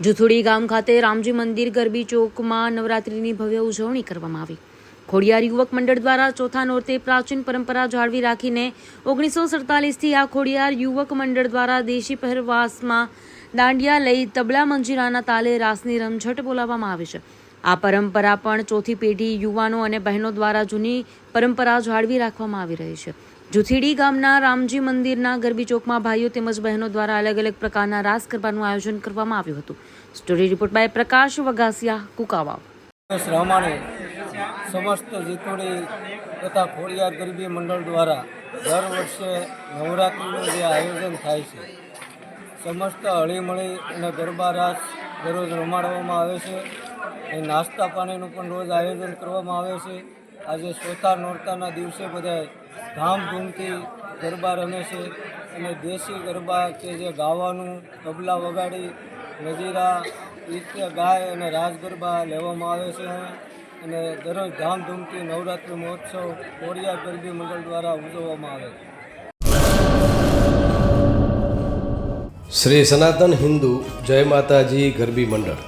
જુથુડી ગામ ખાતે રામજી મંદિર ગરબી ચોકમાં નવરાત્રિની ભવ્ય ઉજવણી કરવામાં આવી. ખોડિયાર યુવક મંડળ દ્વારા ચોથા નોરતે પ્રાચીન પરંપરા જાળવી રાખીને ઓગણીસો સડતાલીસથી આ ખોડિયાર યુવક મંડળ દ્વારા દેશી પહેરવાસમાં દાંડિયા લઈ તબલા મંજીરાના તાલે રાસની રમઝટ બોલાવવામાં આવે છે. આ પરંપરા પણ ચોથી પેઢી યુવાનો અને બહેનો દ્વારા જૂની પરંપરા જાળવી રાખવામાં આવી રહી છે. જુથીડી ગામના રામજી મંદિરના ગરબી ચોકમાં ભાઈઓ તેમજ બહેનો દ્વારા અલગ અલગ પ્રકારના રાસ ગરબાનું આયોજન કરવામાં આવ્યું હતું. Story report by Prakash Vagasiya Kukavav. Ramani સમસ્ત જીતોડી તથા ખોડિયાર ગરબી મંડળ દ્વારા દર વર્ષે નવરાત્રિનું જે આયોજન થાય છે. સમસ્ત હળીમળી અને ગરબા રાસ દરરોજ રમાડવામાં આવે છે. અને નાસ્તા પાણીનું પણ રોજ આયોજન કરવામાં આવે છે. આજે ચોથા નોરતાના દિવસે બધા ધામધૂમથી ગરબા રમે છે અને દેશી ગરબા કે જે ગાવાનું તબલા વગાડી નજીરા, નૃત્ય, ગાય અને રાસ ગરબા લેવામાં આવે છે. અને દરરોજ ધામધૂમથી નવરાત્રિ મહોત્સવ કોડિયા ગરબી મંડળ દ્વારા ઉજવવામાં આવે છે. શ્રી સનાતન હિન્દુ જય માતાજી ગરબી મંડળ.